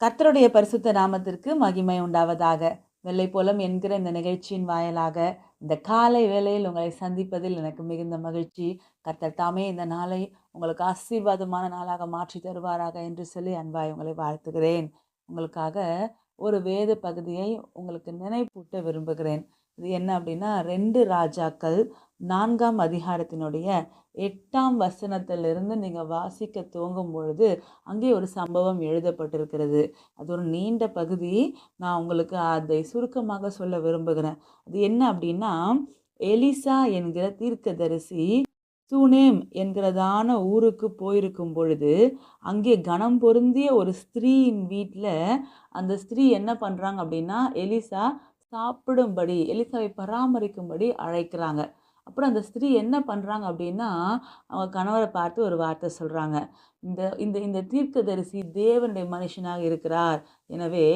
கர்த்தருடைய பரிசுத்த நாமத்திற்கு மகிமை உண்டாவதாக. வெள்ளை போலம் என்கிற இந்த நிகழ்ச்சியின் வாயிலாக இந்த காலை வேளையில் உங்களை சந்திப்பதில் எனக்கு மிகுந்த மகிழ்ச்சி. கர்த்தர் தாமே இந்த நாளை உங்களுக்கு ஆசீர்வாதமான நாளாக மாற்றி தருவாராக என்று சொல்லி அன்பாய் உங்களை வாழ்த்துகிறேன். உங்களுக்காக ஒரு வேத பகுதியை உங்களுக்கு நினைப்பூட்ட விரும்புகிறேன். இது என்ன அப்படின்னா ரெண்டு ராஜாக்கள் நான்காம் அதிகாரத்தினுடைய எட்டாம் வசனத்திலிருந்து நீங்கள் வாசிக்க துவங்கும் பொழுது அங்கே ஒரு சம்பவம் எழுதப்பட்டிருக்கிறது. அது ஒரு நீண்ட பகுதி. நான் உங்களுக்கு அதை சுருக்கமாக சொல்ல விரும்புகிறேன். அது என்ன அப்படின்னா எலிசா என்கிற தீர்க்கதரிசி சூனேம் என்கிறதான ஊருக்கு போயிருக்கும் பொழுது அங்கே கனம் பொருந்திய ஒரு ஸ்திரீயின் வீட்டில் அந்த ஸ்திரீ என்ன பண்ணுறாங்க அப்படின்னா எலிசா சாப்பிடும்படி எலிசாவை பராமரிக்கும்படி அழைக்கிறாங்க. அப்புறம் அந்த ஸ்திரீ என்ன பண்ணுறாங்க அப்படின்னா அவங்க கணவரை பார்த்து ஒரு வார்த்தை சொல்கிறாங்க இந்த இந்த இந்த தீர்க்கதரிசி தேவனுடைய மனுஷனாக இருக்கிறார். எனவே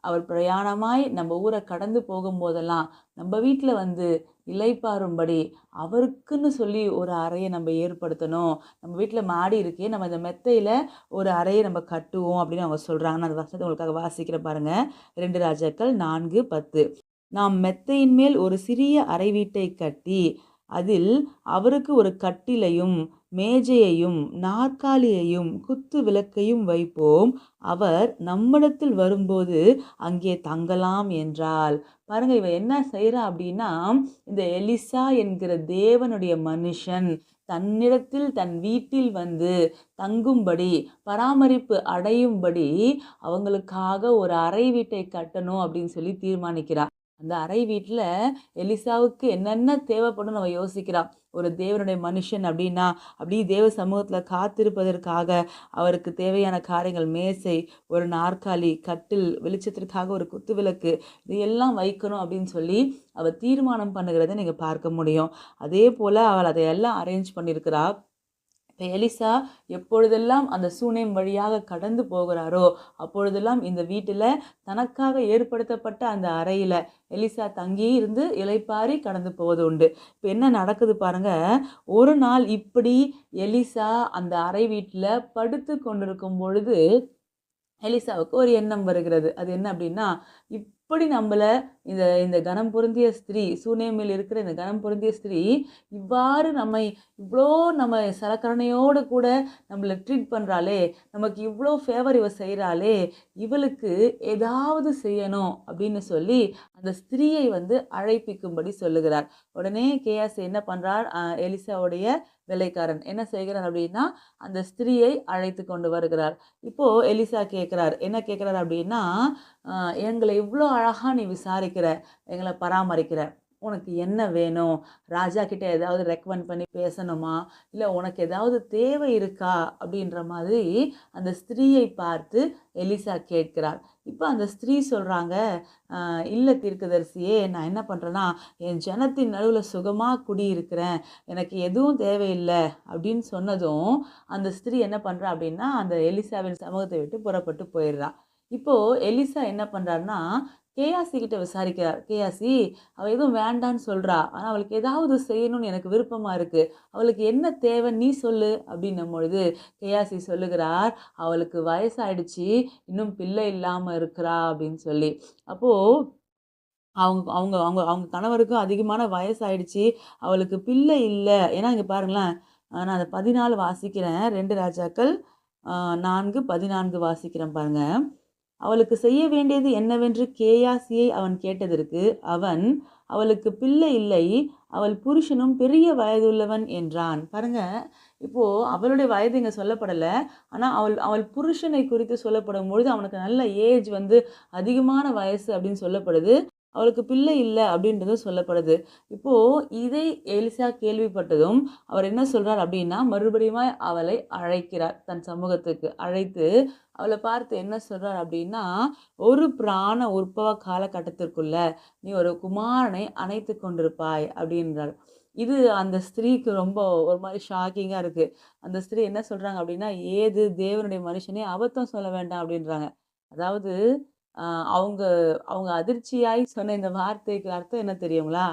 அவர் பிரயாணமாய் நம்ம ஊரை கடந்து போகும்போதெல்லாம் நம்ம வீட்டில் வந்து இலைப்பாரும்படி அவருக்குன்னு சொல்லி ஒரு அறையை நம்ம ஏற்படுத்தணும். நம்ம வீட்டில் மாடி இருக்கே நம்ம இந்த மெத்தையில் ஒரு அறையை நம்ம கட்டுவோம் அப்படின்னு அவங்க சொல்கிறாங்க நான் அந்த வசனத்தை உங்களுக்காக வாசிக்கிற பாருங்கள் ரெண்டு ராஜாக்கள் நான்கு பத்து. நாம் மெத்தையின் மேல் ஒரு சிறிய அறை வீட்டை கட்டி அதில் அவருக்கு ஒரு கட்டிலையும் மேஜையையும் நாற்காலியையும் குத்து விளக்கையும் வைப்போம். அவர் நம்மிடத்தில் வரும்போது அங்கே தங்கலாம் என்றால். பாருங்க இவ என்ன செய்கிறா அப்படின்னா இந்த எலிசா என்கிற தேவனுடைய மனுஷன் தன்னிடத்தில் தன் வீட்டில் வந்து தங்கும்படி பராமரிப்பு அடையும்படி அவங்களுக்காக ஒரு அறை வீட்டை கட்டணும் அப்படின்னு சொல்லி தீர்மானிக்கிறார். அந்த அறை வீட்டில் எலிசாவுக்கு என்னென்ன தேவைப்படும் நம்ம யோசிக்கிறான் ஒரு தேவனுடைய மனுஷன் அப்படின்னா அப்படியே தேவ சமூகத்தில் காத்திருப்பதற்காக அவருக்கு தேவையான காரியங்கள் மேசை ஒரு நாற்காலி கட்டில் வெளிச்சத்திற்காக ஒரு குத்து விளக்கு இது எல்லாம் வைக்கணும் அப்படின்னு சொல்லி அவள் தீர்மானம் பண்ணுகிறத நீங்கள் பார்க்க முடியும். அதே போல் அவள் அதையெல்லாம் அரேஞ்ச் பண்ணியிருக்கிறா. இப்போ எலிசா எப்பொழுதெல்லாம் அந்த சூனேம் வழியாக கடந்து போகிறாரோ அப்பொழுதெல்லாம் இந்த வீட்டில் தனக்காக ஏற்படுத்தப்பட்ட அந்த அறையில் எலிசா தங்கி இருந்து இலைப்பாரி கடந்து போவது உண்டு. இப்போ என்ன நடக்குது பாருங்க ஒரு நாள் இப்படி எலிசா அந்த அறை வீட்டில் படுத்து கொண்டிருக்கும் பொழுது எலிசாவுக்கு ஒரு எண்ணம் வருகிறது. அது என்ன அப்படின்னா இப் இப்படி நம்மளை இந்த இந்த கனம் பொருந்திய ஸ்திரீ சூனேமில் இருக்கிற இந்த கனம் பொருந்திய ஸ்திரீ இவ்வாறு நம்மை இவ்வளோ நம்ம சலக்கரணையோடு கூட நம்மளை ட்ரீட் பண்ணுறாளே நமக்கு இவ்வளோ ஃபேவர் இவ செய்கிறாளே இவளுக்கு ஏதாவது செய்யணும் அப்படின்னு சொல்லி அந்த ஸ்திரீயை வந்து அழைப்பிக்கும்படி சொல்லுகிறார். உடனே கேஎஸ் என்ன பண்ணுறார் எலிசாவுடைய வேலைக்காரன் என்ன செய்கிறார் அப்படின்னா அந்த ஸ்திரீயை அழைத்து கொண்டு வருகிறார். இப்போது எலிசா கேட்குறார் என்ன கேட்குறார் அப்படின்னா எங்களை இவ்வளோ அழகாக நீ விசாரிக்கிற எங்களை பராமரிக்கிற. உனக்கு என்ன வேணும்? ராஜா கிட்ட ஏதாவது ரெக்கமெண்ட் பண்ணி பேசணுமா? இல்லை உனக்கு ஏதாவது தேவை இருக்கா? அப்படின்ற மாதிரி அந்த ஸ்திரீயை பார்த்து எலிசா கேட்கிறார் இப்போ அந்த ஸ்திரீ சொல்கிறாங்க இல்லை தீர்க்கதரிசியே நான் என்ன பண்ணுறேன்னா என் ஜனத்தின் நடுவில் சுகமாக குடியிருக்கிறேன். எனக்கு எதுவும் தேவையில்லை. அப்படின்னு சொன்னதும் அந்த ஸ்திரீ என்ன பண்ணுறா அப்படின்னா அந்த எலிசாவின் சமூகத்தை விட்டு புறப்பட்டு போயிடுறா. இப்போது எலிசா என்ன பண்ணுறாருன்னா கேஆசி கிட்ட விசாரிக்கிறார் கேஆசி அவள் எதுவும் வேண்டான்னு சொல்கிறா ஆனால் அவளுக்கு ஏதாவது செய்யணும்னு எனக்கு விருப்பமாக இருக்குது அவளுக்கு என்ன தேவை நீ சொல்லு அப்படின்னும் பொழுது கேஆசி சொல்லுகிறார் அவளுக்கு வயசாயிடுச்சு இன்னும் பிள்ளை இல்லாமல் இருக்கிறா அப்படின்னு சொல்லி. அப்போது அவங்க அவங்க அவங்க அவங்க கணவருக்கும் அதிகமான வயசாயிடுச்சு அவளுக்கு பிள்ளை இல்லை. ஏன்னா இங்கே பாருங்களேன் நான் அதை பதினாலு வாசிக்கிறேன். ரெண்டு ராஜாக்கள் நான்கு பதினான்கு வாசிக்கிறேன் பாருங்கள் அவளுக்கு செய்ய வேண்டியது என்னவென்று கேயாசியை அவன் கேட்டதற்கு அவன் அவளுக்கு பிள்ளை இல்லை அவள் புருஷனும் பெரிய வயதுள்ளவன் என்றான். பாருங்க இப்போ அவளுடைய வயது இங்கே சொல்லப்படலை. ஆனால் அவள் அவள் புருஷனை குறித்து சொல்லப்படும் பொழுது அவனுக்கு நல்ல ஏஜ் வந்து அதிகமான வயசு அப்படின்னு சொல்லப்படுது. அவளுக்கு பிள்ளை இல்லை அப்படின்றது சொல்லப்படுது. இப்போது இதை எலிசா கேள்விப்பட்டதும் அவர் என்ன சொல்கிறார் அப்படின்னா மறுபடியும் அவளை அழைக்கிறார் தன் சமூகத்துக்கு அழைத்து அவளை பார்த்து என்ன சொல்கிறார் அப்படின்னா ஒரு பிராண உற்பவ காலகட்டத்திற்குள்ள நீ ஒரு குமாரனை அணைத்து கொண்டிருப்பாய் அப்படின்றார். இது அந்த ஸ்திரீக்கு ரொம்ப ஒரு மாதிரி ஷாக்கிங்காக இருக்குது அந்த ஸ்திரீ என்ன சொல்கிறாங்க அப்படின்னா ஏது தேவனுடைய மனுஷனே அபத்தம் சொல்ல வேண்டாம் அப்படின்றாங்க. அதாவது அவங்க அவங்க அதிர்ச்சியாய் சொன்ன இந்த வார்த்தைக்கு அர்த்தம் என்ன தெரியுங்களா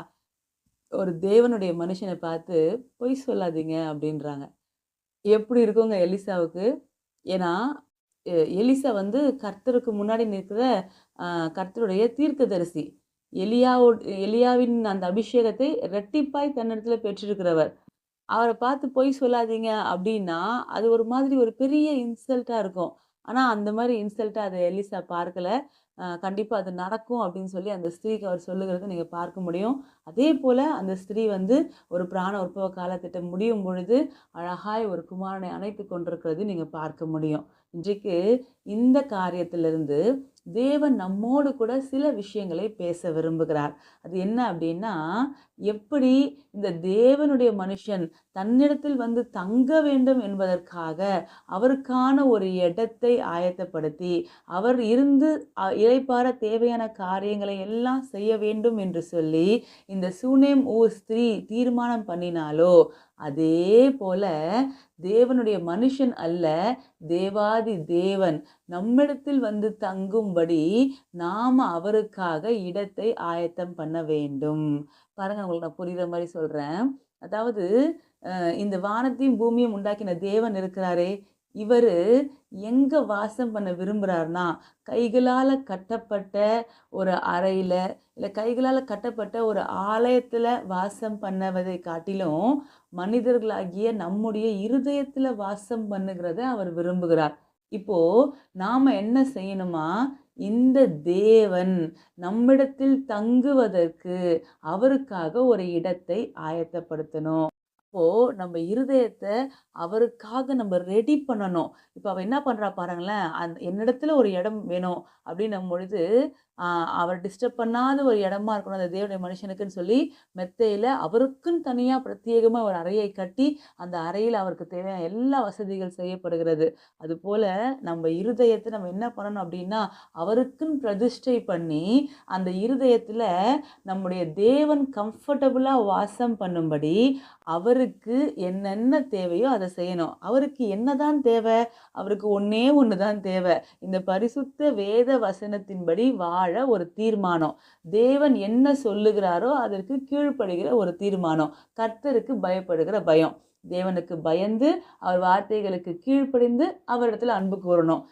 ஒரு தேவனுடைய மனுஷனை பார்த்து பொய் சொல்லாதீங்க அப்படின்றாங்க எப்படி இருக்குங்க எலிசாவுக்கு ஏன்னா எலிசா வந்து கர்த்தருக்கு முன்னாடி நிற்கிற கர்த்தருடைய தீர்க்கதரிசி. எலியாவோ எலியாவின் அந்த அபிஷேகத்தை ரெட்டிப்பாய் தன்னிடத்தில் பெற்றிருக்கிறவர். அவரை பார்த்து பொய் சொல்லாதீங்க அப்படின்னா அது ஒரு மாதிரி ஒரு பெரிய இன்சல்ட்டாக இருக்கும். ஆனால் அந்த மாதிரி இன்சல்ட்டாக அதை எலிசா பார்க்கல. கண்டிப்பாக அது நடக்கும் அப்படின்னு சொல்லி அந்த ஸ்திரீக்கு அவர் சொல்லுகிறத நீங்கள் பார்க்க முடியும். அதே போல் அந்த ஸ்திரீ வந்து ஒரு பிராண உற்பவ காலத்திட்டம் முடியும் பொழுது, அழகாய் ஒரு குமாரனை அணைத்து கொண்டிருக்கிறது நீங்கள் பார்க்க முடியும். இன்றைக்கு இந்த காரியத்திலிருந்து தேவன் நம்மோடு கூட சில விஷயங்களை பேச விரும்புகிறார். அது என்ன அப்படின்னா எப்படி இந்த தேவனுடைய மனுஷன் தன்னிடத்தில் வந்து தங்க வேண்டும் என்பதற்காக, அவருக்கான ஒரு இடத்தை ஆயத்தப்படுத்தி, அவர் இருந்து அ தேவையான காரியங்களை எல்லாம் செய்ய வேண்டும் என்று சொல்லி, இந்த சூனேம் ஊர் ஸ்திரீ தீர்மானம் பண்ணினாலோ அதே போல தேவனுடைய மனுஷன் அல்ல, தேவாதி தேவன் நம்மிடத்தில் வந்து தங்கும்படி, நாம அவருக்காக இடத்தை ஆயத்தம் பண்ண வேண்டும். பாருங்க உங்களுக்கு நான் புரிகிற மாதிரி சொல்றேன். அதாவது இந்த வானத்தையும் பூமியும் உண்டாக்கின தேவன் இருக்கிறாரே, இவரு எங்க வாசம் பண்ண விரும்புகிறார்னா கைகளால கட்டப்பட்ட ஒரு அறையில் இல்லை கைகளால் கட்டப்பட்ட ஒரு ஆலயத்தில் வாசம் பண்ணுவதை காட்டிலும், மனிதர்களாகிய நம்முடைய இருதயத்தில் வாசம் பண்ணுகிறத அவர் விரும்புகிறார். இப்போது நாம் என்ன செய்யணுமா, இந்த தேவன் நம்மிடத்தில் தங்குவதற்கு, அவருக்காக ஒரு இடத்தை ஆயத்தப்படுத்தணும். அப்போது நம்ம இருதயத்தை அவருக்காக நம்ம ரெடி பண்ணணும். இப்போ அவள் என்ன பண்ணுறா பாருங்களேன், அந் என்னிடத்துல ஒரு இடம் வேணும் அப்படின்னும் பொழுது, அவர் டிஸ்டர்ப் பண்ணாத ஒரு இடமா இருக்கணும் அந்த தேவனுடைய மனுஷனுக்குன்னு சொல்லி, மெத்தையில் அவருக்குன்னு தனியாக பிரத்யேகமாக ஒரு அறையை கட்டி, அந்த அறையில் அவருக்கு தேவையான எல்லா வசதிகள் செய்யப்படுகிறது. அதுபோல் நம்ம இருதயத்தை நம்ம என்ன பண்ணணும் அப்படின்னா அவருக்குன்னு பிரதிஷ்டை பண்ணி, அந்த இருதயத்தில் நம்முடைய தேவன் கம்ஃபர்டபுளாக வாசம் பண்ணும்படி, அவருக்கு என்னென்ன தேவையோ அதை செய்யணும். அவருக்கு என்னதான் தேவை அவருக்கு ஒன்றே ஒன்று தான் தேவை இந்த பரிசுத்த வேத வசனத்தின்படி வாழ ஒரு தீர்மானம். தேவன் என்ன சொல்லுகிறாரோ அதற்கு கீழ்ப்படுகிற ஒரு தீர்மானம். கர்த்தருக்கு பயப்படுகிற பயம். தேவனுக்கு பயந்து, அவர் வார்த்தைகளுக்கு கீழ்ப்படிந்து, அவரிடத்துல அன்பு கூறணும்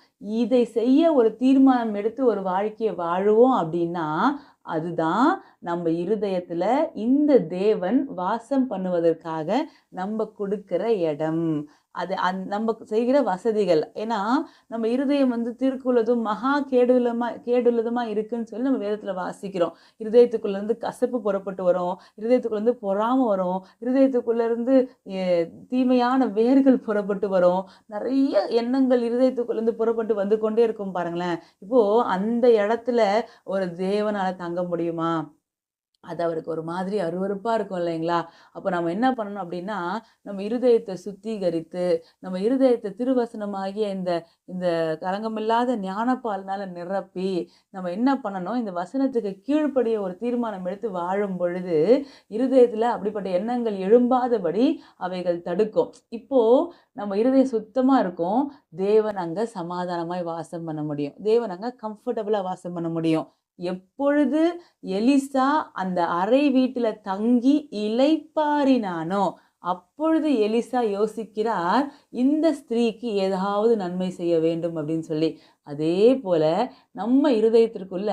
இதை செய்ய ஒரு தீர்மானம் எடுத்து ஒரு வாழ்க்கையை வாழுவோம் அப்படின்னா அதுதான் நம்ம இருதயத்தில் இந்த தேவன் வாசம் பண்ணுவதற்காக நம்ம கொடுக்குற இடம். அது அந் நம்ப செய்கிற வசதிகள். ஏன்னா, நம்ம இருதயம் வந்து திருக்குள்ளதும் மகா கேடுள்ளமா கேடுள்ளதுமாக இருக்குன்னு சொல்லி நம்ம வேதத்தில் வாசிக்கிறோம். இருதயத்துக்குள்ளேருந்து கசப்பு புறப்பட்டு வரும். இருதயத்துக்குள்ளேருந்து பொறாமல் வரும். இருதயத்துக்குள்ளேருந்து தீமையான வேர்கள் புறப்பட்டு வரும். நிறைய எண்ணங்கள் இருதயத்துக்குள்ளேருந்து புறப்பட்டு வந்து கொண்டே இருக்கும் பாருங்களேன். இப்போது அந்த இடத்துல ஒரு தேவனால் தங்க முடியுமா? அது அவருக்கு ஒரு மாதிரி அருவறுப்பாக இருக்கும் இல்லைங்களா? அப்போ நம்ம என்ன பண்ணணும் அப்படின்னா நம்ம இருதயத்தை சுத்திகரித்து, நம்ம இருதயத்தை திருவசனமாகிய இந்த இந்த கலங்கமில்லாத ஞானப்பால்னால நிரப்பி, நம்ம என்ன பண்ணணும், இந்த வசனத்துக்கு கீழ்ப்படிய ஒரு தீர்மானம் எடுத்து வாழும் பொழுது, இருதயத்தில் அப்படிப்பட்ட எண்ணங்கள் எழும்பாதபடி அவைகள் தடுக்கும். இப்போது நம்ம இருதயம் சுத்தமாக இருக்கும். தேவன் அங்கே சமாதானமாய் வாசம் பண்ண முடியும். தேவன் அங்கே கம்ஃபர்டபுளாக வாசம் பண்ண முடியும். எப்பொழுது எலிசா அந்த அறை வீட்டில் தங்கி இலைப்பாரினானோ அப்பொழுது எலிசா யோசிக்கிறார், இந்த ஸ்திரீக்கு ஏதாவது நன்மை செய்ய வேண்டும் அப்படின்னு சொல்லி. அதே போல நம்ம இருதயத்திற்குள்ள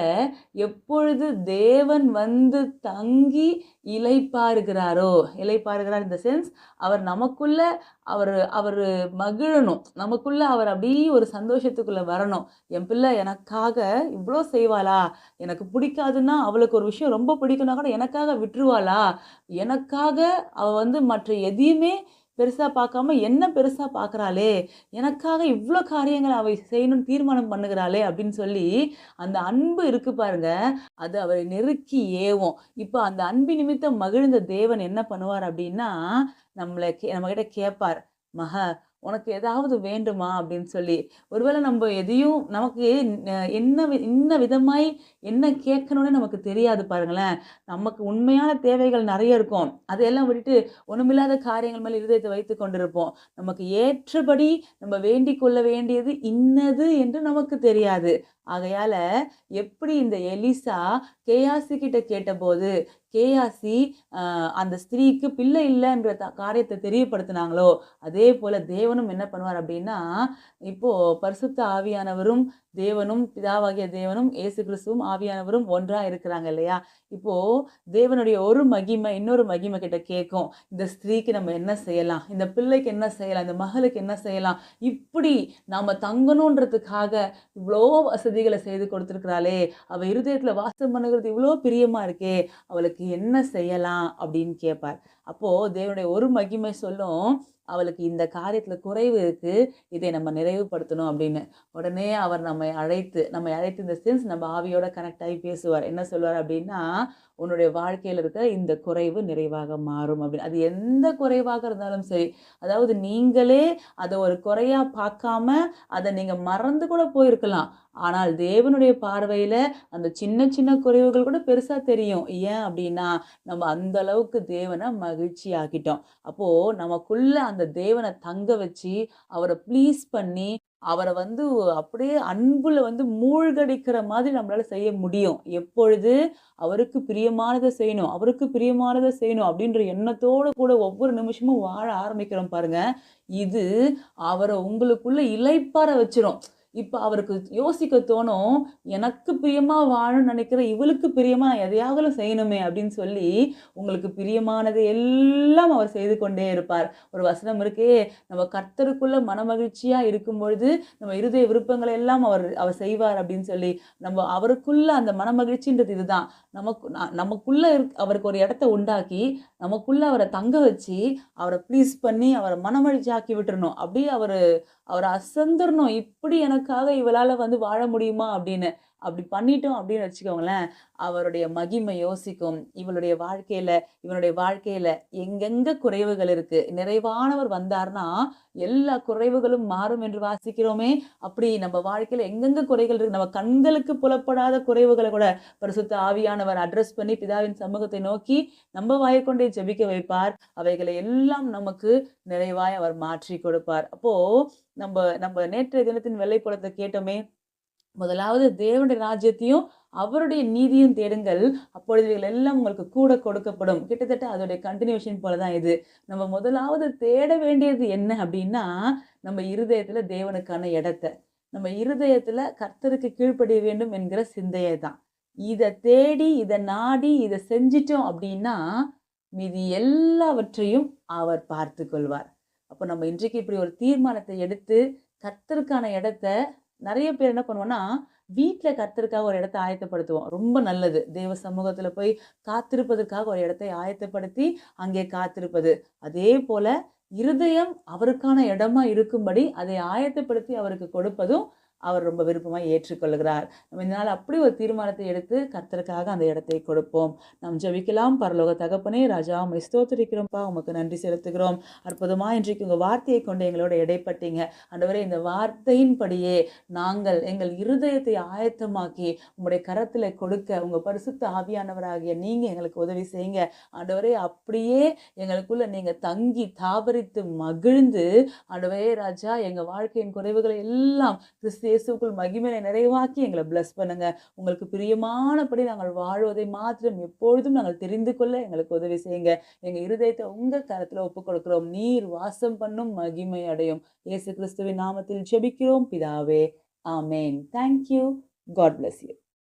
எப்பொழுது தேவன் வந்து தங்கி இலைப்பாருகிறாரோ இலைப்பாருகிறார் இந்த த சென்ஸ் அவர் நமக்குள்ள அவர் அவர் மகிழணும். நமக்குள்ள அவர் அப்படியே ஒரு சந்தோஷத்துக்குள்ள வரணும். என் பிள்ளை எனக்காக இவ்வளோ செய்வாளா? எனக்கு பிடிக்காதுன்னா, அவளுக்கு ஒரு விஷயம் ரொம்ப பிடிக்கும்னா கூட எனக்காக விட்டுருவாளா? எனக்காக அவள் வந்து மற்ற எதையுமே பெருசாக பார்க்காம என்ன பெருசாக பார்க்குறாளே! எனக்காக இவ்வளோ காரியங்களை அவள் செய்யணும்னு தீர்மானம் பண்ணுகிறாளே! அப்படின்னு சொல்லி, அந்த அன்பு இருக்கு பாருங்க, அது அவரை நெருக்கி ஏவும். இப்போ அந்த அன்பு நிமித்தம் மகிழ்ந்த தேவன் என்ன பண்ணுவார் அப்படின்னா நம்மளை கே நம்மக்கிட்ட கேட்பார். மக உனக்கு ஏதாவது வேண்டுமா? அப்படின்னு சொல்லி. ஒருவேளை நம்ம எதையும் நமக்கு என்ன என்ன வி இன்ன விதமாய் என்ன கேட்கணும்னு நமக்கு தெரியாது பாருங்களேன். நமக்கு உண்மையான தேவைகள் நிறைய இருக்கும். அதையெல்லாம் விட்டுட்டு ஒன்றுமில்லாத காரியங்கள் மேலே இருதயத்தை வைத்து கொண்டிருப்போம். நமக்கு ஏற்றபடி நம்ம வேண்டிக் கொள்ள வேண்டியது இன்னது என்று நமக்கு தெரியாது. ஆகையால எப்படி இந்த எலிசா கேயாசி கிட்ட கேட்டபோது, கேயாசி அந்த ஸ்திரீக்கு பிள்ளை இல்லைன்ற த- காரியத்தை தெரியப்படுத்தினாங்களோ அதே போல தேவனும் என்ன பண்ணுவார் அப்படின்னா இப்போ பரிசுத்த ஆவியானவரும் தேவனும் பிதாவாகிய தேவனும் ஏசு கிறிஸ்துவும் ஆவியானவரும் ஒன்றா இருக்கிறாங்க இல்லையா? இப்போ தேவனுடைய ஒரு மகிமை இன்னொரு மகிமை கிட்ட கேட்கும். இந்த ஸ்திரீக்கு நம்ம என்ன செய்யலாம்? இந்த பிள்ளைக்கு என்ன செய்யலாம்? இந்த மகளுக்கு என்ன செய்யலாம்? இப்படி நாம தங்கணுன்றதுக்காக இவ்வளோ வசதி வசதிகளை செய்து கொடுத்துருக்கிறாளே. அவள் இருதயத்துல வாசம் பண்ணுகிறது இவ்வளோ பிரியமா இருக்கே. அவளுக்கு என்ன செய்யலாம் அப்படின்னு கேட்பார். அப்போ தேவனுடைய ஒரு மகிமை சொல்லும். அவளுக்கு இந்த காரியத்தில் குறைவு இருக்குது இதை நம்ம நிறைவுபடுத்தணும் அப்படின்னு. உடனே அவர் நம்மை அழைத்து நம்மை அழைத்து இந்த சென்ஸ் நம்ம ஆவியோட கனெக்ட் ஆகி பேசுவார். என்ன சொல்வார் அப்படின்னா உன்னுடைய வாழ்க்கையில் இருக்கிற இந்த குறைவு நிறைவாக மாறும் அப்படின்னு. அது எந்த குறைவாக இருந்தாலும் சரி. அதாவது நீங்களே அதை ஒரு குறையாக பார்க்காம அதை நீங்கள் மறந்து கூட போயிருக்கலாம். ஆனால் தேவனுடைய பார்வையில் அந்த சின்ன சின்ன குறைவுகள் கூட பெருசாக தெரியும். ஏன் அப்படின்னா நம்ம அந்த அளவுக்கு தேவனை மகிழ்ச்சி ஆக்கிட்டோம் அப்போது நமக்குள்ள அந்த அந்த தேவனை தங்க வச்சு அவரை ப்ளீஸ் பண்ணி அவரை வந்து அப்படியே அன்புல வந்து மூழ்கடிக்கிற மாதிரி நம்மளால செய்ய முடியும். எப்பொழுது? அவருக்கு பிரியமானதை செய்யணும் அவருக்கு பிரியமானதை செய்யணும் அப்படின்ற எண்ணத்தோடு கூட ஒவ்வொரு நிமிஷமும் வாழ ஆரம்பிக்கிறோம் பாருங்க. இது அவரை உங்களுக்குள்ள இலைப்பார வச்சிரும். இப்போ அவருக்கு யோசிக்க தோணும் எனக்கு பிரியமாக வாழணும்னு நினைக்கிற இவளுக்கு பிரியமாக நான் எதையாவது செய்யணுமே அப்படின்னு சொல்லி உங்களுக்கு பிரியமானதை எல்லாம் அவர் செய்து கொண்டே இருப்பார். ஒரு வசனம் இருக்கே நம்ம கர்த்தருக்குள்ள மனமகிழ்ச்சியா இருக்கும் பொழுது நம்ம இருதய விருப்பங்களை எல்லாம் அவர் அவர் செய்வார் அப்படின்னு சொல்லி நம்ம அவருக்குள்ள அந்த மனமகிழ்ச்சின்றது இதுதான். நமக்கு நமக்குள்ளே நமக்குள்ள இருக்- அவருக்கு ஒரு இடத்த உண்டாக்கி நமக்குள்ளே அவரை தங்க வச்சு அவரை ப்ளீஸ் பண்ணி அவரை மனமகிழ்ச்சி ஆக்கி விட்டுறணும். அப்படியே அவர் அவரை அசந்துடணும் இப்படி எனக்கு எனக்காக இவளால வந்து வாழ முடியுமா அப்படின்னு அப்படி பண்ணிட்டோம் அப்படின்னு வச்சுக்கோங்களேன் அவருடைய மகிமை யோசிக்கும். இவளுடைய வாழ்க்கையில் இவனுடைய வாழ்க்கையில் எங்கெங்க குறைவுகள் இருக்குது நிறைவானவர் வந்தார்னா எல்லா குறைவுகளும் மாறும் என்று வாசிக்கிறோமே. அப்படி நம்ம வாழ்க்கையில் எங்கெங்க குறைகள் இருக்குது நம்ம கண்களுக்கு புலப்படாத குறைவுகளை கூட பரிசுத்த ஆவியானவர் அட்ரஸ் பண்ணி பிதாவின் சமூகத்தை நோக்கி நம்ம வாயை கொண்டே ஜெபிக்க வைப்பார். அவைகளை எல்லாம் நமக்கு நிறைவாய் அவர் மாற்றி கொடுப்பார். அப்போது நம்ம நம்ம நேற்றைய தினத்தின் வெள்ளைப்புலத்தை கேட்டோமே. முதலாவது தேவனுடைய ராஜ்யத்தையும் அவருடைய நீதியும் தேடுங்கள். அப்பொழுது இவைகள் எல்லாம் உங்களுக்கு கூட கொடுக்கப்படும். கிட்டத்தட்ட அதோடைய கண்டினியூஷன் போல தான் இது. நம்ம முதலாவது தேட வேண்டியது என்ன அப்படின்னா நம்ம இருதயத்தில் தேவனுக்கான இடத்தை. நம்ம இருதயத்தில் கர்த்தருக்கு கீழ்ப்படிய வேண்டும் என்கிற சிந்தையை தான் இதை தேடி இதை நாடி இதை செஞ்சிட்டோம் அப்படின்னா மீதி எல்லாவற்றையும் அவர் பார்த்து கொள்வார் அப்போ நம்ம இன்றைக்கு இப்படி ஒரு தீர்மானத்தை எடுத்து கர்த்தருக்கான இடத்த நிறைய பேர் என்ன பண்ணுவோம்னா வீட்டில் கர்த்தருக்காக ஒரு இடத்த ஆயத்தப்படுத்துவோம். ரொம்ப நல்லது. தெய்வ சமூகத்தில் போய் காத்திருப்பதற்காக ஒரு இடத்தை ஆயத்தப்படுத்தி அங்கே காத்திருப்பது. அதே போல இருதயம் அவருக்கான இடமா இருக்கும்படி அதை ஆயத்தப்படுத்தி அவருக்கு கொடுப்பதும் அவர் ரொம்ப விருப்பமாக ஏற்றுக்கொள்கிறார். நம்ம இந்த நாள் அப்படி ஒரு தீர்மானத்தை எடுத்து கர்த்தருக்காக அந்த இடத்தை கொடுப்போம். நாம் ஜபிக்கலாம். பரலோக தகப்பனே ராஜா உமை ஸ்தோத்திரிக்கிறோம்ப்பா. உமக்கு நன்றி செலுத்துகிறோம். அற்புதமாக இன்றைக்கு உங்கள் வார்த்தையை கொண்டு எங்களோட இடைப்பட்டீங்க. ஆண்டவரே இந்த வார்த்தையின்படியே நாங்கள் எங்கள் இருதயத்தை ஆயத்தமாக்கி உங்களுடைய கரத்தில் கொடுக்க உங்கள் பரிசுத்த ஆவியானவராகிய நீங்கள் எங்களுக்கு உதவி செய்யுங்க. ஆண்டவரே அப்படியே எங்களுக்குள்ள நீங்கள் தங்கி தாபரித்து மகிழ்ந்து ஆண்டவரே ராஜா எங்கள் வாழ்க்கையின் குறைவுகளை எல்லாம் கிறிஸ்து இயேசுக்குள் மகிமையை நிறைவாக்கி எங்களை பிளஸ் பண்ணுங்க. உங்களுக்கு பிரியமானபடி நாங்கள் வாழ்வதை மாத்திரம் எப்பொழுதும் நாங்கள் தெரிந்து கொள்ள எங்களுக்கு உதவி செய்யுங்க. எங்க இருதயத்தை உங்க கரத்துல ஒப்பு கொடுக்கிறோம். நீர் வாசம் பண்ணும் மகிமை அடையும். இயேசு கிறிஸ்துவின் நாமத்தில் ஜெபிக்கிறோம். பிதாவே ஆமேன். Thank you God bless you